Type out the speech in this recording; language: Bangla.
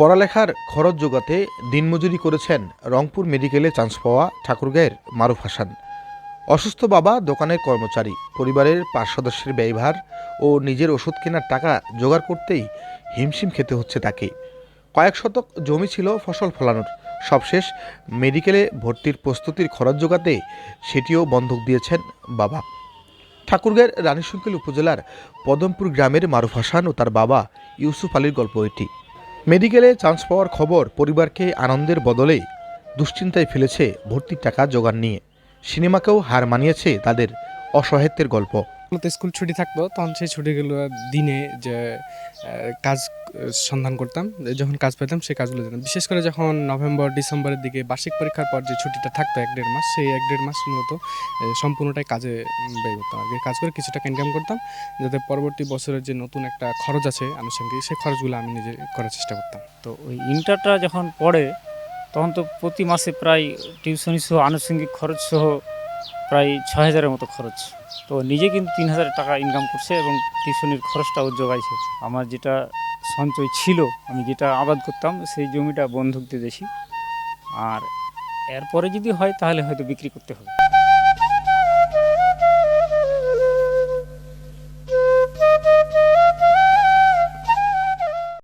পড়ালেখার খরচ জোগাতে দিনমজুরি করেছেন রংপুর মেডিকেলে চান্স পাওয়া ঠাকুরগাঁয়ের মারুফ হাসান। অসুস্থ বাবা, দোকানের কর্মচারী, পরিবারের পাঁচ সদস্যের ব্যয়ভার ও নিজের ওষুধ কেনার টাকা জোগাড় করতেই হিমশিম খেতে হচ্ছে তাকে। কয়েক শতক জমি ছিল ফসল ফলানোর। সবশেষ মেডিকেলে ভর্তির প্রস্তুতির খরচ জোগাতে সেটিও বন্ধক দিয়েছেন বাবা। ঠাকুরগাঁয়ের রানীশঙ্কেল উপজেলার পদমপুর গ্রামের মারুফ হাসান ও তার বাবা ইউসুফ আলীর গল্প এটি। মেডিকেলে চান্স পাওয়ার খবর পরিবারকে আনন্দের বদলে দুশ্চিন্তায় ফেলেছে ভর্তির টাকা জোগান নিয়ে। সিনেমাকেও হার মানিয়েছে তাদের অসহায়ত্বের গল্প। মতো স্কুল ছুটি থাকতো, তখন সেই ছুটিগুলো দিনে যে কাজ সন্ধান করতাম যখন কাজ পেতাম সেই কাজগুলো দিতাম। বিশেষ করে যখন নভেম্বর, ডিসেম্বরের দিকে বার্ষিক পরীক্ষার পর যে ছুটিটা থাকতো এক দেড় মাস, সেই এক দেড় মাস মূলত সম্পূর্ণটাই কাজে ব্যয় করতাম। আর কাজ করে কিছু টাকা ইনকাম করতাম, যাতে পরবর্তী বছরের যে নতুন একটা খরচ আছে আনুষঙ্গিক, সেই খরচগুলো আমি নিজে করার চেষ্টা করতাম। তো ওই ইন্টারটা যখন পড়ে, তখন তো প্রতি মাসে প্রায় টিউশনি সহ আনুষঙ্গিক খরচ সহ প্রায় ছ হাজারের মতো খরচ। তো নিজে কিন্তু তিন হাজার টাকা ইনকাম করছে এবং টিউশনির খরচটাও জোগাইছে। আমার যেটা সঞ্চয় ছিল, আমি যেটা আবাদ করতাম, সেই জমিটা বন্ধক দিয়ে দিয়েছি। আর এরপরে যদি হয়, তাহলে হয়তো বিক্রি করতে হবে।